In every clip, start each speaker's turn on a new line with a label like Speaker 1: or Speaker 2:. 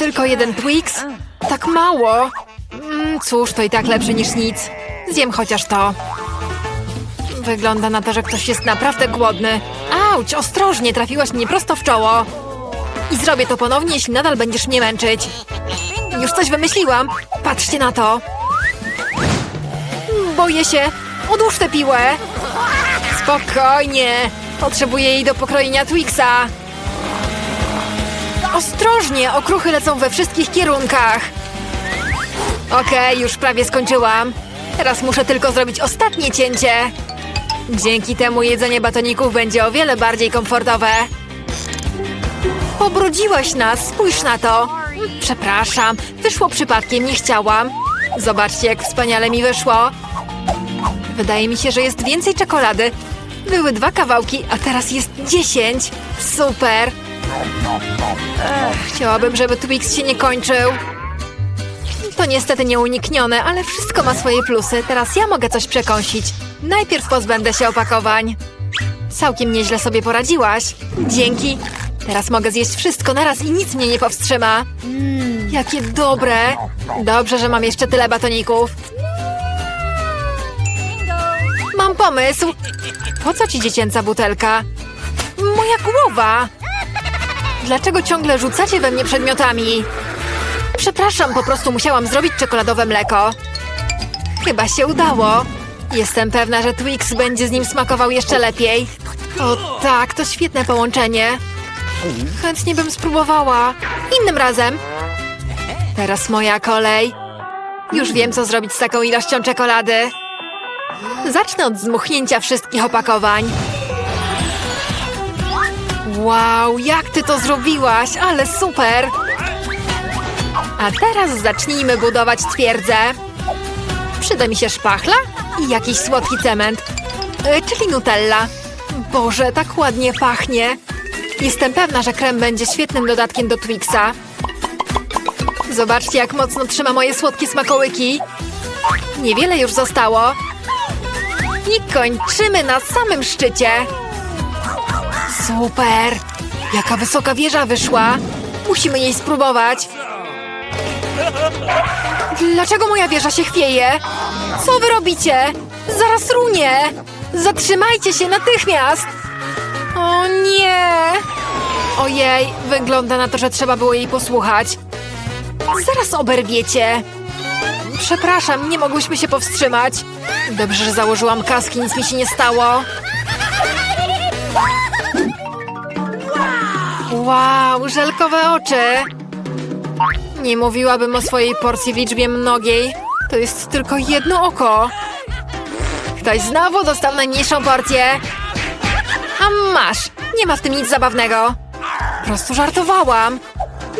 Speaker 1: Tylko jeden Twix? Tak mało. Mm, cóż, to i tak lepsze niż nic. Zjem chociaż to. Wygląda na to, że ktoś jest naprawdę głodny. Auć, ostrożnie, trafiłaś mnie prosto w czoło. I zrobię to ponownie, jeśli nadal będziesz mnie męczyć. Już coś wymyśliłam. Patrzcie na to. Boję się. Odłóż tę piłę. Spokojnie. Potrzebuję jej do pokrojenia Twixa. Ostrożnie, okruchy lecą we wszystkich kierunkach. Okej, już prawie skończyłam. Teraz muszę tylko zrobić ostatnie cięcie. Dzięki temu jedzenie batoników będzie o wiele bardziej komfortowe. Pobrudziłaś nas, spójrz na to. Przepraszam, wyszło przypadkiem, nie chciałam. Zobaczcie, jak wspaniale mi wyszło. Wydaje mi się, że jest więcej czekolady. Były dwa kawałki, a teraz jest dziesięć. Super. Ech, chciałabym, żeby Twix się nie kończył. To niestety nieuniknione, ale wszystko ma swoje plusy. Teraz ja mogę coś przekąsić. Najpierw pozbędę się opakowań. Całkiem nieźle sobie poradziłaś. Dzięki. Teraz mogę zjeść wszystko naraz i nic mnie nie powstrzyma. Jakie dobre. Dobrze, że mam jeszcze tyle batoników. Mam pomysł. Po co ci dziecięca butelka? Moja głowa. Dlaczego ciągle rzucacie we mnie przedmiotami? Przepraszam, po prostu musiałam zrobić czekoladowe mleko. Chyba się udało. Jestem pewna, że Twix będzie z nim smakował jeszcze lepiej. O tak, to świetne połączenie. Chętnie bym spróbowała. Innym razem. Teraz moja kolej. Już wiem, co zrobić z taką ilością czekolady. Zacznę od zmuchnięcia wszystkich opakowań. Wow, jak ty to zrobiłaś, ale super! A teraz zacznijmy budować twierdzę. Przyda mi się szpachla i jakiś słodki cement, e, czyli nutella. Boże, tak ładnie pachnie. Jestem pewna, że krem będzie świetnym dodatkiem do Twixa. Zobaczcie, jak mocno trzyma moje słodkie smakołyki. Niewiele już zostało. I kończymy na samym szczycie. Super! Jaka wysoka wieża wyszła! Musimy jej spróbować. Dlaczego moja wieża się chwieje? Co wy robicie? Zaraz runie! Zatrzymajcie się natychmiast! O nie! Ojej, wygląda na to, że trzeba było jej posłuchać. Zaraz oberwiecie. Przepraszam, nie mogłyśmy się powstrzymać. Dobrze, że założyłam kaski, nic mi się nie stało. Wow, żelkowe oczy. Nie mówiłabym o swojej porcji w liczbie mnogiej. To jest tylko jedno oko. Ktoś znowu dostał najmniejszą porcję. A masz, nie ma w tym nic zabawnego. Po prostu żartowałam.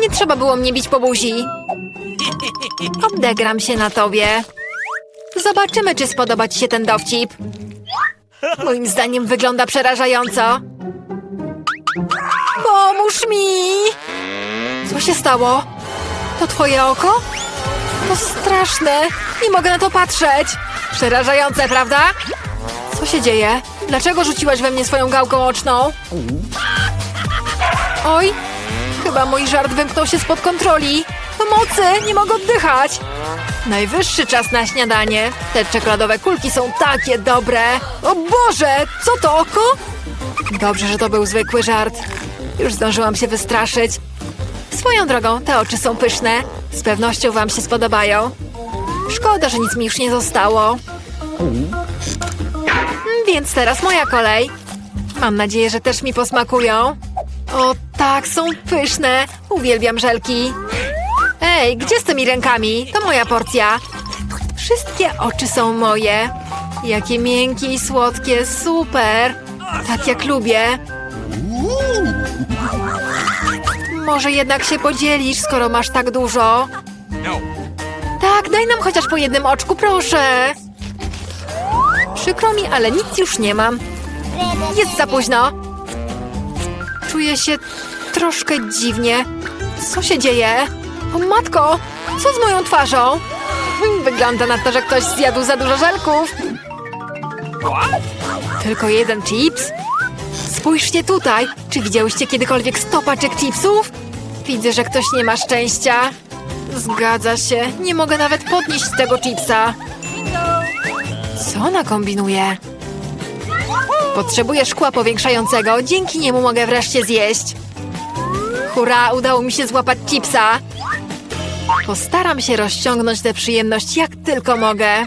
Speaker 1: Nie trzeba było mnie bić po buzi. Odegram się na tobie. Zobaczymy, czy spodoba ci się ten dowcip. Moim zdaniem wygląda przerażająco. Co się stało? To twoje oko? To straszne. Nie mogę na to patrzeć. Przerażające, prawda? Co się dzieje? Dlaczego rzuciłaś we mnie swoją gałką oczną? Oj, chyba mój żart wymknął się spod kontroli. Pomocy, nie mogę oddychać. Najwyższy czas na śniadanie. Te czekoladowe kulki są takie dobre. O Boże, co to oko? Dobrze, że to był zwykły żart. Już zdążyłam się wystraszyć. Swoją drogą, te oczy są pyszne. Z pewnością wam się spodobają. Szkoda, że nic mi już nie zostało. Mm, Więc teraz moja kolej. Mam nadzieję, że też mi posmakują. O tak, są pyszne. Uwielbiam żelki. Ej, gdzie z tymi rękami? To moja porcja. Wszystkie oczy są moje. Jakie miękkie i słodkie, super. Tak jak lubię. Może jednak się podzielisz, skoro masz tak dużo. Tak, daj nam chociaż po jednym oczku, proszę. Przykro mi, ale nic już nie mam. Jest za późno. Czuję się troszkę dziwnie. Co się dzieje? O matko, co z moją twarzą? Wygląda na to, że ktoś zjadł za dużo żelków. Tylko jeden chips? Spójrzcie tutaj. Czy widziałyście kiedykolwiek sto paczek chipsów? Widzę, że ktoś nie ma szczęścia. Zgadza się, nie mogę nawet podnieść tego chipsa. Co ona kombinuje? Potrzebuję szkła powiększającego, dzięki niemu mogę wreszcie zjeść. Hurra, udało mi się złapać chipsa. Postaram się rozciągnąć tę przyjemność jak tylko mogę.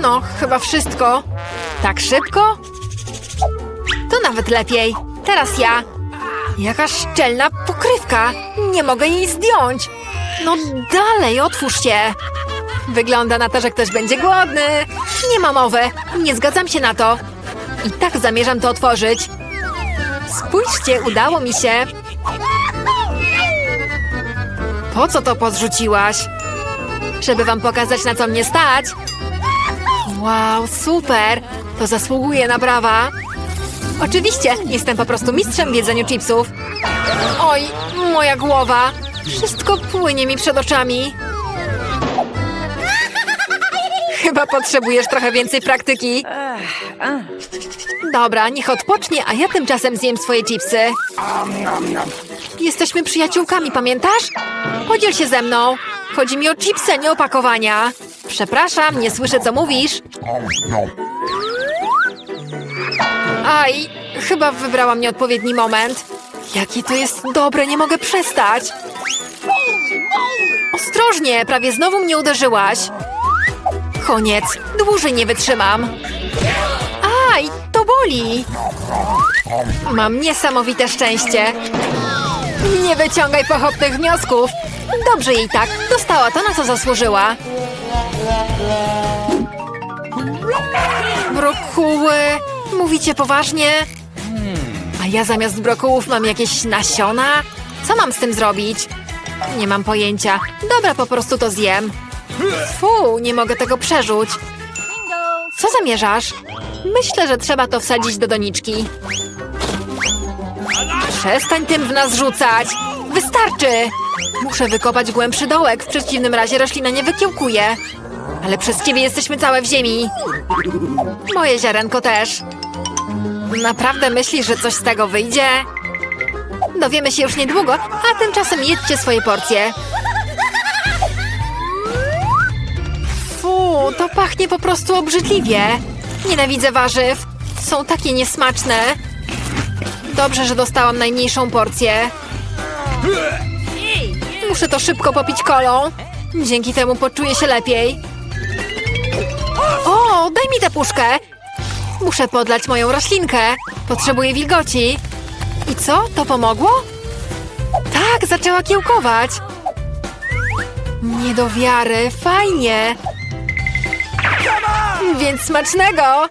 Speaker 1: No, chyba wszystko. Tak szybko? Nawet lepiej. Teraz ja. Jaka szczelna pokrywka. Nie mogę jej zdjąć. No dalej, otwórz się. Wygląda na to, że ktoś będzie głodny. Nie ma mowy. Nie zgadzam się na to. I tak zamierzam to otworzyć. Spójrzcie, udało mi się. Po co to podrzuciłaś? Żeby wam pokazać, na co mnie stać. Wow, super! To zasługuje na brawa. Oczywiście, jestem po prostu mistrzem w jedzeniu chipsów. Oj, moja głowa. Wszystko płynie mi przed oczami. Chyba potrzebujesz trochę więcej praktyki. Dobra, niech odpocznie, a ja tymczasem zjem swoje chipsy. Jesteśmy przyjaciółkami, pamiętasz? Podziel się ze mną. Chodzi mi o chipsy, nie opakowania. Przepraszam, nie słyszę, co mówisz. Aj, chyba wybrałam nieodpowiedni moment. Jakie to jest dobre, nie mogę przestać. Ostrożnie, prawie znowu mnie uderzyłaś. Koniec, dłużej nie wytrzymam. Aj, to boli. Mam niesamowite szczęście. Nie wyciągaj pochopnych wniosków. Dobrze jej tak, dostała to, na co zasłużyła. Brokuły, mówicie poważnie? A ja zamiast brokułów mam jakieś nasiona? Co mam z tym zrobić? Nie mam pojęcia. Dobra, po prostu to zjem. Fu, nie mogę tego przerzuć. Co zamierzasz? Myślę, że trzeba to wsadzić do doniczki. Przestań tym w nas rzucać! Wystarczy! Muszę wykopać głębszy dołek, w przeciwnym razie roślina nie wykiełkuje. Ale przez ciebie jesteśmy całe w ziemi. Moje ziarenko też. Naprawdę myślisz, że coś z tego wyjdzie? Dowiemy się już niedługo, a tymczasem jedźcie swoje porcje. Fu, to pachnie po prostu obrzydliwie. Nienawidzę warzyw. Są takie niesmaczne. Dobrze, że dostałam najmniejszą porcję. Muszę to szybko popić kolą. Dzięki temu poczuję się lepiej. O, daj mi tę puszkę. Muszę podlać moją roślinkę. Potrzebuję wilgoci. I co? To pomogło? Tak, zaczęła kiełkować. Nie do wiary, fajnie. Więc smacznego.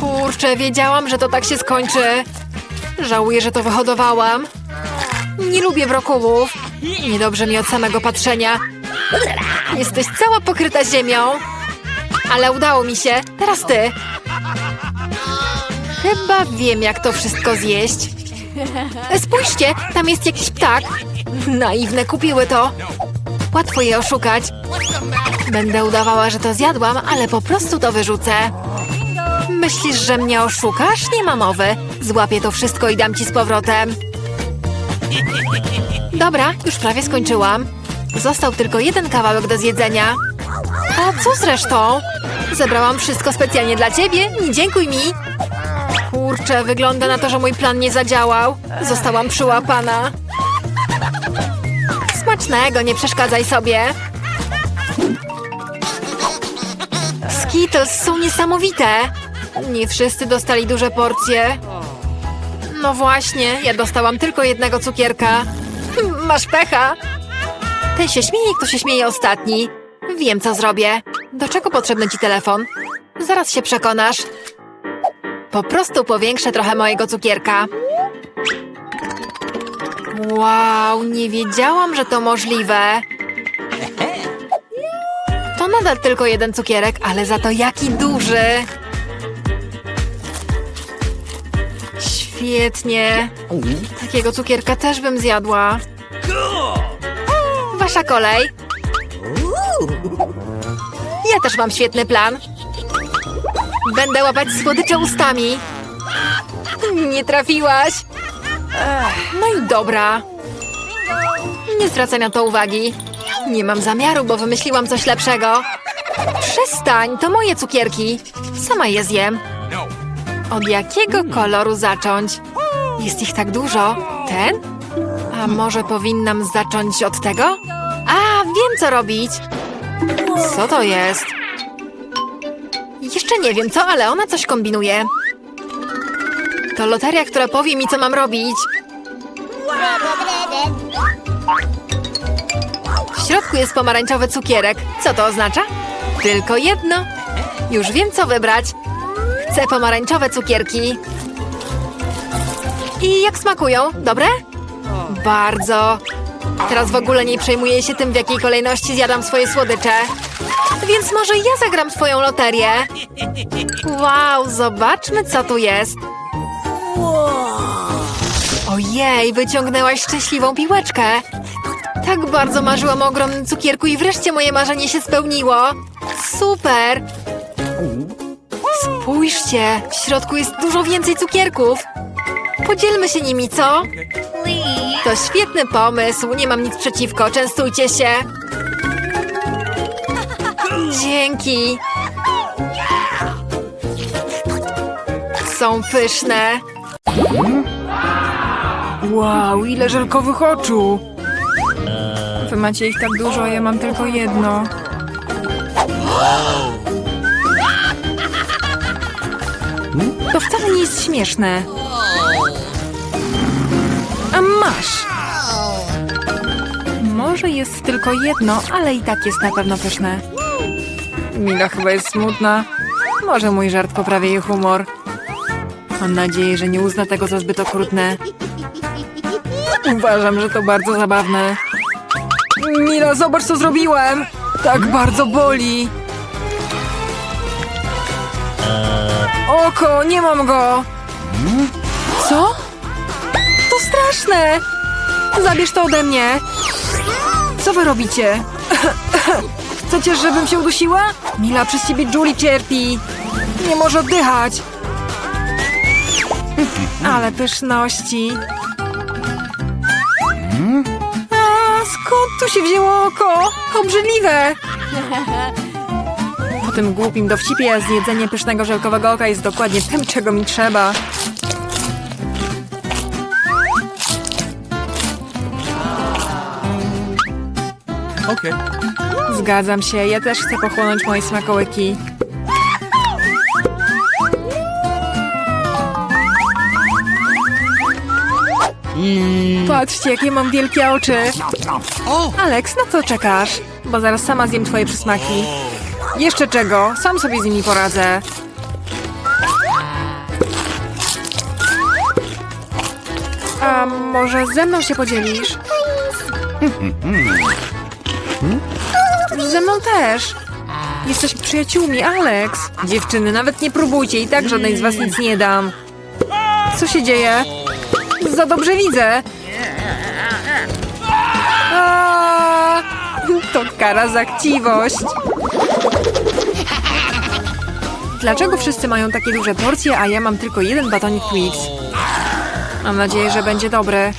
Speaker 1: Kurczę, wiedziałam, że to tak się skończy. Żałuję, że to wyhodowałam. Nie lubię brokułów. Niedobrze mi od samego patrzenia. Jesteś cała pokryta ziemią. Ale udało mi się. Teraz ty. Chyba wiem, jak to wszystko zjeść. Spójrzcie, tam jest jakiś ptak. Naiwne kupiły to. Łatwo je oszukać. Będę udawała, że to zjadłam, ale po prostu to wyrzucę. Myślisz, że mnie oszukasz? Nie ma mowy. Złapię to wszystko i dam ci z powrotem. Dobra, już prawie skończyłam. Został tylko jeden kawałek do zjedzenia. A co z resztą? Zebrałam wszystko specjalnie dla ciebie. Nie dziękuj mi. Kurczę, wygląda na to, że mój plan nie zadziałał. Zostałam przyłapana. Smacznego, nie przeszkadzaj sobie. Skittles są niesamowite. Nie wszyscy dostali duże porcje. No właśnie, ja dostałam tylko jednego cukierka. Masz pecha. Ten się śmieje, kto się śmieje ostatni. Wiem, co zrobię. Do czego potrzebny ci telefon? Zaraz się przekonasz. Po prostu powiększę trochę mojego cukierka. Wow, nie wiedziałam, że to możliwe. To nadal tylko jeden cukierek, ale za to jaki duży. Świetnie. Takiego cukierka też bym zjadła. Wasza kolej. Ja też mam świetny plan. Będę łapać słodycze ustami. Nie trafiłaś.
Speaker 2: No i dobra. Nie zwracaj na to uwagi. Nie mam zamiaru, bo wymyśliłam coś lepszego. Przestań, to moje cukierki. Sama je zjem. Od jakiego koloru zacząć? Jest ich tak dużo. Ten? A może powinnam zacząć od tego? A, wiem co robić. Co to jest? Jeszcze nie wiem co, ale ona coś kombinuje. To loteria, która powie mi, co mam robić. W środku jest pomarańczowy cukierek. Co to oznacza? Tylko jedno. Już wiem, co wybrać. Chcę pomarańczowe cukierki. I jak smakują? Dobre? Bardzo. Teraz w ogóle nie przejmuję się tym, w jakiej kolejności zjadam swoje słodycze. Więc może ja zagram twoją loterię. Wow, zobaczmy, co tu jest. Ojej, wyciągnęłaś szczęśliwą piłeczkę. Tak bardzo marzyłam o ogromnym cukierku i wreszcie moje marzenie się spełniło. Super! Spójrzcie, w środku jest dużo więcej cukierków. Podzielmy się nimi, co? To świetny pomysł, nie mam nic przeciwko, częstujcie się. Dzięki. Są pyszne.
Speaker 1: Wow, ile żelkowych oczu! Wy macie ich tak dużo, a ja mam tylko jedno. To wcale nie jest śmieszne. A masz! Może jest tylko jedno, ale i tak jest na pewno pyszne. Mila chyba jest smutna. Może mój żart poprawi jej humor. Mam nadzieję, że nie uzna tego za zbyt okrutne. Uważam, że to bardzo zabawne. Mila, zobacz co zrobiłem! Tak bardzo boli! Oko, nie mam go! Co? To straszne! Zabierz to ode mnie! Co wy robicie? Chcecie, żebym się udusiła? Mila, przez ciebie Julie cierpi! Nie może oddychać! Ale pyszności! A, skąd tu się wzięło oko? Obrzydliwe! Po tym głupim dowcipie zjedzenie pysznego żelkowego oka jest dokładnie tym, czego mi trzeba.
Speaker 3: Okay.
Speaker 1: Zgadzam się, ja też chcę pochłonąć moje smakołyki. Patrzcie, jakie mam wielkie oczy. Alex, na co czekasz? Bo zaraz sama zjem twoje przysmaki. Jeszcze czego? Sam sobie z nimi poradzę. A może ze mną się podzielisz? Ze mną też. Jesteśmy przyjaciółmi, Alex. Dziewczyny, nawet nie próbujcie, i tak żadnej z was nic nie dam. Co się dzieje? Za dobrze widzę. A, to kara za chciwość. Dlaczego wszyscy mają takie duże porcje, a ja mam tylko jeden batonik Twix? Mam nadzieję, że będzie dobry.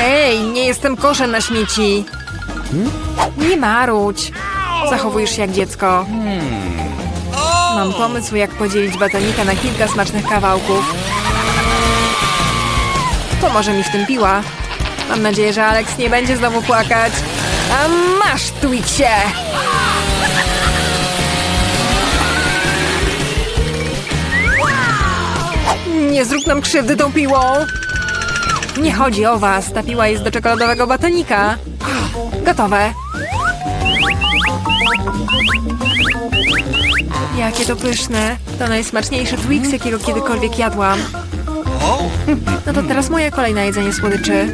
Speaker 1: Ej, nie jestem koszem na śmieci. Nie marudź. Zachowujesz się jak dziecko. Mam pomysł, jak podzielić batonika na kilka smacznych kawałków. Pomoże mi w tym piła. Mam nadzieję, że Alex nie będzie znowu płakać. A masz, Twixie! Nie zrób nam krzywdy tą piłą! Nie chodzi o was, ta piła jest do czekoladowego batonika. Gotowe. Jakie to pyszne. To najsmaczniejszy Twix, jakiego kiedykolwiek jadłam. No to teraz moja kolej na jedzenie słodyczy.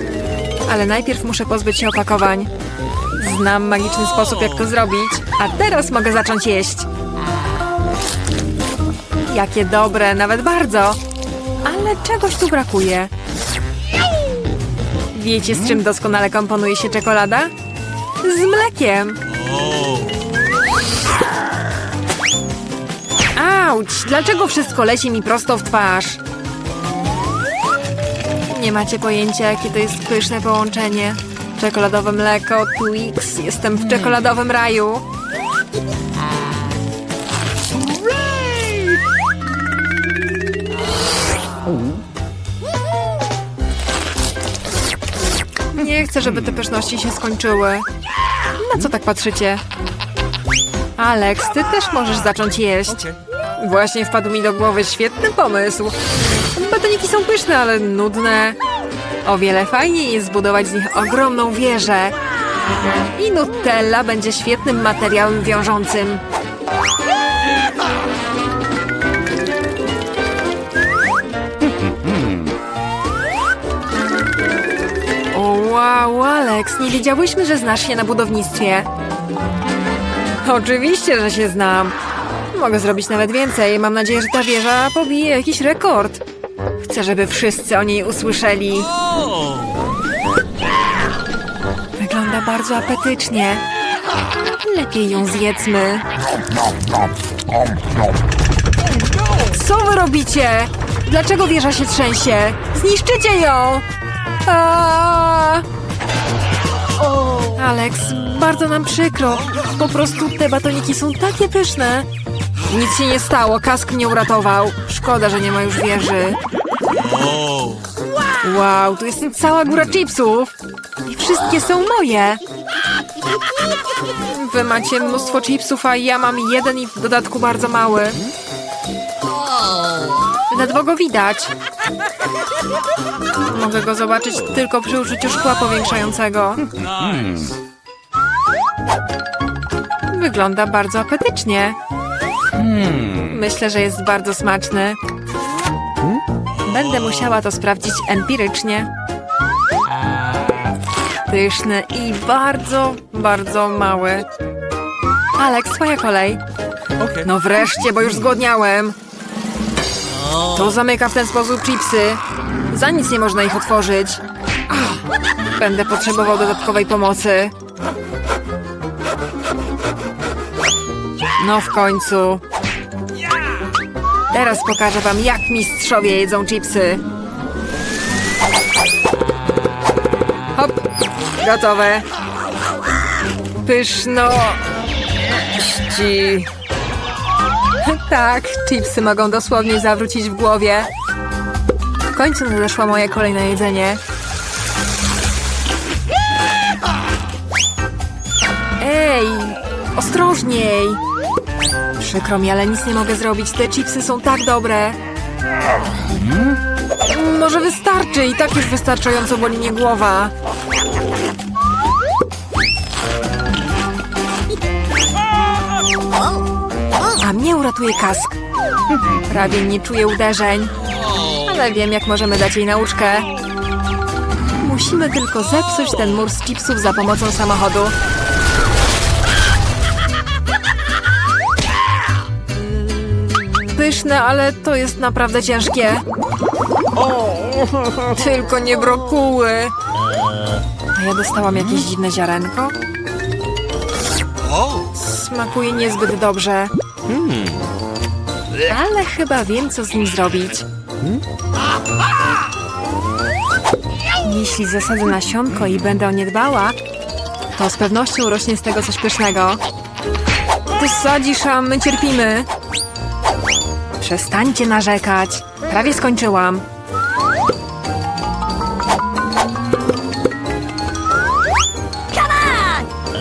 Speaker 1: Ale najpierw muszę pozbyć się opakowań. Znam magiczny sposób, jak to zrobić. A teraz mogę zacząć jeść. Jakie dobre, nawet bardzo. Ale czegoś tu brakuje. Wiecie, z czym doskonale komponuje się czekolada? Z mlekiem. Auć, dlaczego wszystko leci mi prosto w twarz? Nie macie pojęcia, jakie to jest pyszne połączenie. Czekoladowe mleko, Twix. Jestem w czekoladowym raju. Nie chcę, żeby te pyszności się skończyły. Na co tak patrzycie? Alex, ty też możesz zacząć jeść. Właśnie wpadł mi do głowy świetny pomysł. Batoniki są pyszne, ale nudne. O wiele fajniej jest zbudować z nich ogromną wieżę. I Nutella będzie świetnym materiałem wiążącym. Nie wiedziałyśmy, że znasz się na budownictwie. Oczywiście, że się znam. Mogę zrobić nawet więcej. Mam nadzieję, że ta wieża pobije jakiś rekord. Chcę, żeby wszyscy o niej usłyszeli. Wygląda bardzo apetycznie. Lepiej ją zjedzmy. Co wy robicie? Dlaczego wieża się trzęsie? Zniszczycie ją! Aaaa! Alex, bardzo nam przykro. Po prostu te batoniki są takie pyszne. Nic się nie stało, kask mnie uratował. Szkoda, że nie ma już wieży. Wow, tu jest cała góra chipsów. I wszystkie są moje. Wy macie mnóstwo chipsów, a ja mam jeden i w dodatku bardzo mały. Ledwo go widać. Mogę go zobaczyć tylko przy użyciu szkła powiększającego. Wygląda bardzo apetycznie. Myślę, że jest bardzo smaczny. Będę musiała to sprawdzić empirycznie. Pyszny i bardzo, bardzo mały. Alex, twoja kolej. No wreszcie, bo już zgłodniałem. To zamyka w ten sposób chipsy. Za nic nie można ich otworzyć. Będę potrzebował dodatkowej pomocy. No w końcu. Teraz pokażę wam, jak mistrzowie jedzą chipsy. Hop, gotowe. Pyszno. Ci. Tak, chipsy mogą dosłownie zawrócić w głowie. W końcu nadeszła moja kolej na jedzenie. Ej, ostrożniej! Przykro mi, ale nic nie mogę zrobić. Te chipsy są tak dobre. Może wystarczy i tak już wystarczająco boli mnie głowa. Mnie uratuje kask. Prawie nie czuję uderzeń. Ale wiem, jak możemy dać jej nauczkę. Musimy tylko zepsuć ten mur z chipsów za pomocą samochodu. Pyszne, ale to jest naprawdę ciężkie. Tylko nie brokuły. A ja dostałam jakieś dziwne ziarenko? Smakuje niezbyt dobrze. Ale chyba wiem, co z nim zrobić. Jeśli zasadzę nasionko i będę o nie dbała, to z pewnością urośnie z tego coś pysznego. Ty sadzisz, a my cierpimy. Przestańcie narzekać. Prawie skończyłam.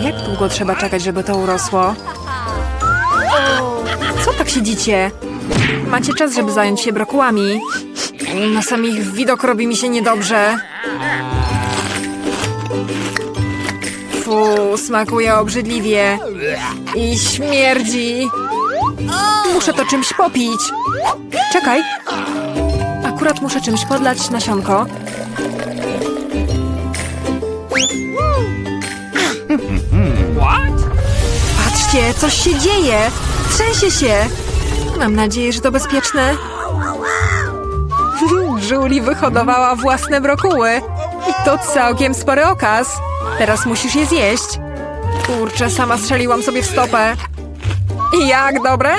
Speaker 1: Jak długo trzeba czekać, żeby to urosło? Tak siedzicie? Macie czas, żeby zająć się brokułami. Na sam ich widok robi mi się niedobrze. Fu, smakuje obrzydliwie. I śmierdzi. Muszę to czymś popić. Czekaj. Akurat muszę czymś podlać nasionko. Patrzcie, coś się dzieje. Trzęsie się. Mam nadzieję, że to bezpieczne. Julie wyhodowała własne brokuły. I to całkiem spory okaz. Teraz musisz je zjeść. Kurczę, sama strzeliłam sobie w stopę. Jak, dobre?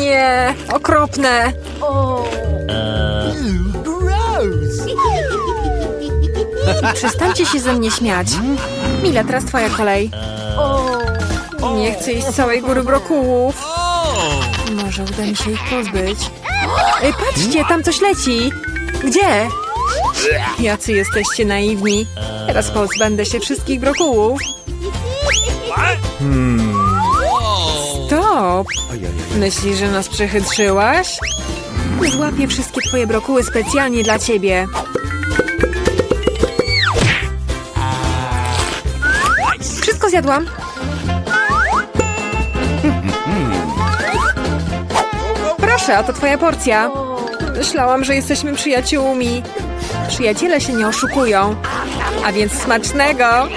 Speaker 1: Nie, okropne. Przestańcie się ze mnie śmiać. Mila, teraz twoja kolej. Nie chcę iść z całej góry brokułów. Może uda mi się ich pozbyć. Ej, patrzcie, tam coś leci. Gdzie? Jacy jesteście naiwni. Teraz pozbędę się wszystkich brokułów. Stop! Myślisz, że nas przechytrzyłaś? Złapię wszystkie twoje brokuły specjalnie dla ciebie. Wszystko zjadłam. Proszę, oto twoja porcja. Myślałam, że jesteśmy przyjaciółmi. Przyjaciele się nie oszukują. A więc smacznego!